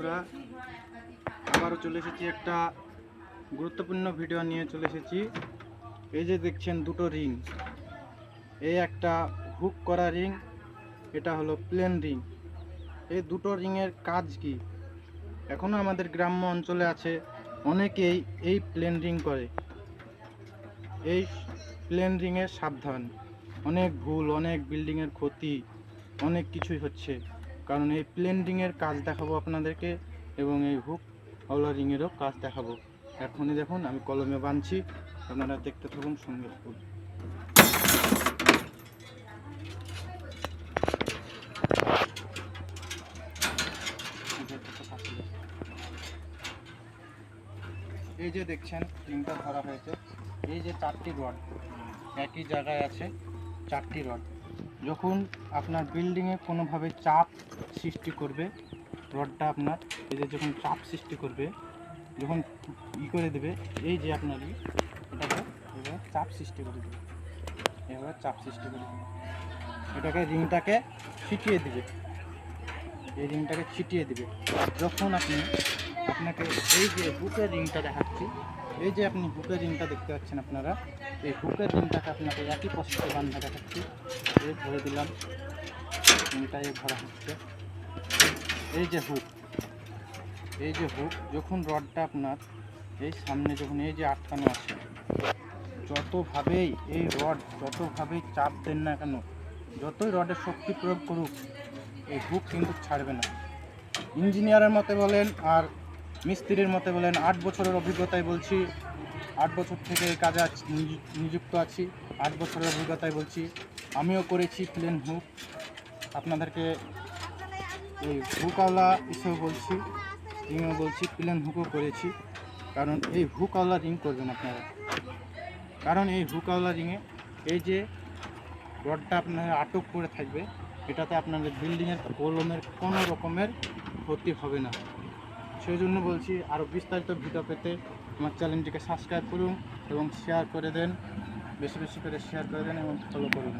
বন্ধুরা, আবারও চলে এসেছি একটা গুরুত্বপূর্ণ ভিডিও নিয়ে চলে এসেছি। এই যে দেখছেন দুটো রিং। এই একটা হুক করা রিং, এটা হলো প্লেন রিং। এই দুটো রিংয়ের কাজ কি? এখনও আমাদের গ্রাম্য অঞ্চলে আছে, অনেকেই এই প্লেন রিং করে। এই প্লেন রিংয়ে সাবধান। অনেক ভুল, অনেক বিল্ডিংয়ের ক্ষতি, অনেক কিছুই হচ্ছে। কারণ এই প্লেন রিংয়ের কাজ দেখাবো আপনাদেরকে এবং এই হুক হলো রিংয়েরও কাজ দেখাবো। এখনই দেখুন, আমি কলমে বাঁধছি, আপনারা দেখতে থাকুন, সঙ্গে থাকুন। এই যে দেখছেন রিংটা ধরা হয়েছে। এই যে চারটি রড একই জায়গায় আছে চারটি রড যখন আপনার বিল্ডিংয়ে কোনোভাবে চাপ সৃষ্টি করবে, রডটা আপনার যে যখন চাপ সৃষ্টি করবে, যখন ই করে দেবে, এই যে আপনার ই, এটাকে এবার চাপ সৃষ্টি করে দেবে। এবার চাপ সৃষ্টি করে দেবে। এটাকে রিংটাকে ছিটিয়ে দিবে। এই রিংটাকে ছিটিয়ে দিবে। যখন আপনি আপনাকে এই যে বুকের রিংটা দেখাচ্ছি, এই যে আপনি বুকের রিংটা দেখতে পাচ্ছেন আপনারা, এই বুকের রিংটাকে আপনাকে একই পশ্চিমে বান্ধা দেখাচ্ছি। এই ধরে দিলাম রিংটা এই ধরা হচ্ছে। এই যে হুক এই যে হুক যখন রডটা আপনার এই সামনে যখন এই যে আটকানো আছে, যতভাবেই এই রড, যতভাবেই চাপ দেন না কেন, যতই রডের শক্তি প্রয়োগ করুক, এই হুক কিন্তু ছাড়বে না। ইঞ্জিনিয়ারের মতে বলেন আর মিস্ত্রির মতে বলেন, আট বছরের অভিজ্ঞতায় বলছি, আট বছর থেকে এই কাজে নিযুক্ত আছি। আট বছরের অভিজ্ঞতায় বলছি, আমিও করেছি প্লেন হুক আপনাদেরকে এই হুকওয়ালা হিসেবে বলছি রিংও বলছি প্লেন হুকও করেছি। কারণ এই হুকওয়ালা রিং করবেন আপনারা। কারণ এই হুকওয়ালা রিংয়ে এই যে রডটা আপনারা আটক করে থাকবে, এটাতে আপনাদের বিল্ডিংয়ের কলমের কোনো রকমের ক্ষতি হবে না। সেই জন্য বলছি আরও বিস্তারিত ভিডিও পেতে আমার চ্যানেলটিকে সাবস্ক্রাইব করুন এবং শেয়ার করে দেন। বেশি বেশি করে শেয়ার করে দেন এবং ফলো করুন।